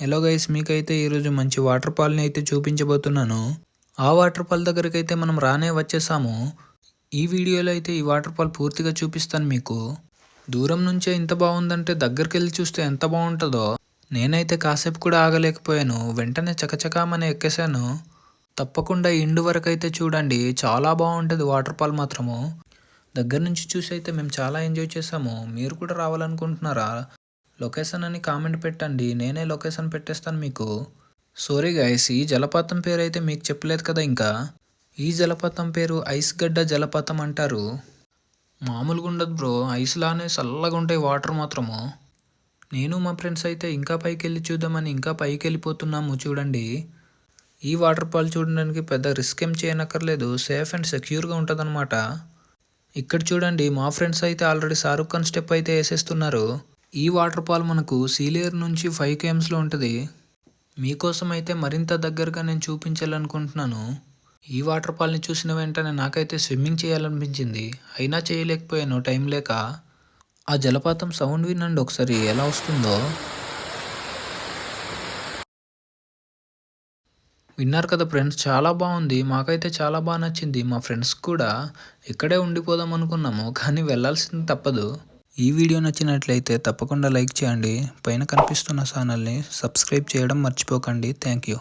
Hello guys మీకైతే ఈరోజు మంచి వాటర్ ఫాల్ని అయితే చూపించబోతున్నాను. ఆ వాటర్ ఫాల్ దగ్గరికి అయితే మనం రానే వచ్చేసాము. ఈ వీడియోలో అయితే ఈ వాటర్ ఫాల్ పూర్తిగా చూపిస్తాను మీకు. దూరం నుంచే ఇంత బాగుందంటే దగ్గరికి వెళ్ళి చూస్తే ఎంత బాగుంటుందో. నేనైతే కాసేపు కూడా ఆగలేకపోయాను. వెంటనే చకచకామని ఎక్కేశాను. తప్పకుండా ఇండు వరకు అయితే చూడండి చాలా బాగుంటుంది వాటర్ ఫాల్ మాత్రము. దగ్గర నుంచి చూసి అయితే మేము చాలా ఎంజాయ్ చేసాము మీరు కూడా రావాలనుకుంటున్నారా? లొకేషన్ అని కామెంట్ పెట్టండి. నేనే లొకేషన్ పెట్టేస్తాను మీకు. సారీ గైస్ ఈ జలపాతం పేరు అయితే మీకు చెప్పలేదు కదా ఇంకా? ఈ జలపాతం పేరు ఐస్ గడ్డ జలపాతం అంటారు. మామూలుగా ఉండదు బ్రో ఐస్ లానే చల్లగా ఉంటాయి వాటర్ మాత్రము. నేను మా ఫ్రెండ్స్ అయితే ఇంకా పైకి వెళ్ళి చూద్దామని ఇంకా పైకి వెళ్ళిపోతున్నాము చూడండి. ఈ వాటర్ ఫాల్ చూడడానికి పెద్ద రిస్క్ ఏం చేయనక్కర్లేదు సేఫ్ అండ్ సెక్యూర్గా ఉంటుందన్నమాట. ఇక్కడ చూడండి మా ఫ్రెండ్స్ అయితే ఆల్రెడీ షారుఖ్ ఖాన్ స్టెప్ అయితే వేసేస్తున్నారు. ఈ వాటర్ ఫాల్ మనకు సీలేరు నుంచి ఫైవ్ కేఎమ్స్లో ఉంటుంది. మీకోసం అయితే మరింత దగ్గరగా నేను చూపించాలనుకుంటున్నాను. ఈ వాటర్ ఫాల్ని చూసిన వెంటనే నాకైతే స్విమ్మింగ్ చేయాలనిపించింది. అయినా చేయలేకపోయాను టైం లేక. ఆ జలపాతం సౌండ్ వినండి ఒకసారి ఎలా వస్తుందో. విన్నారు కదా ఫ్రెండ్స్ చాలా బాగుంది. మాకైతే చాలా బాగా నచ్చింది. మా ఫ్రెండ్స్ కూడా ఇక్కడే ఉండిపోదాం అనుకున్నాము కానీ వెళ్ళాల్సింది తప్పదు. ఈ వీడియో నచ్చినట్లయితే తప్పకుండా లైక్ చేయండి. పైన కనిపిస్తున్న ఛానల్ని సబ్స్క్రైబ్ చేయడం మర్చిపోకండి. Thank you.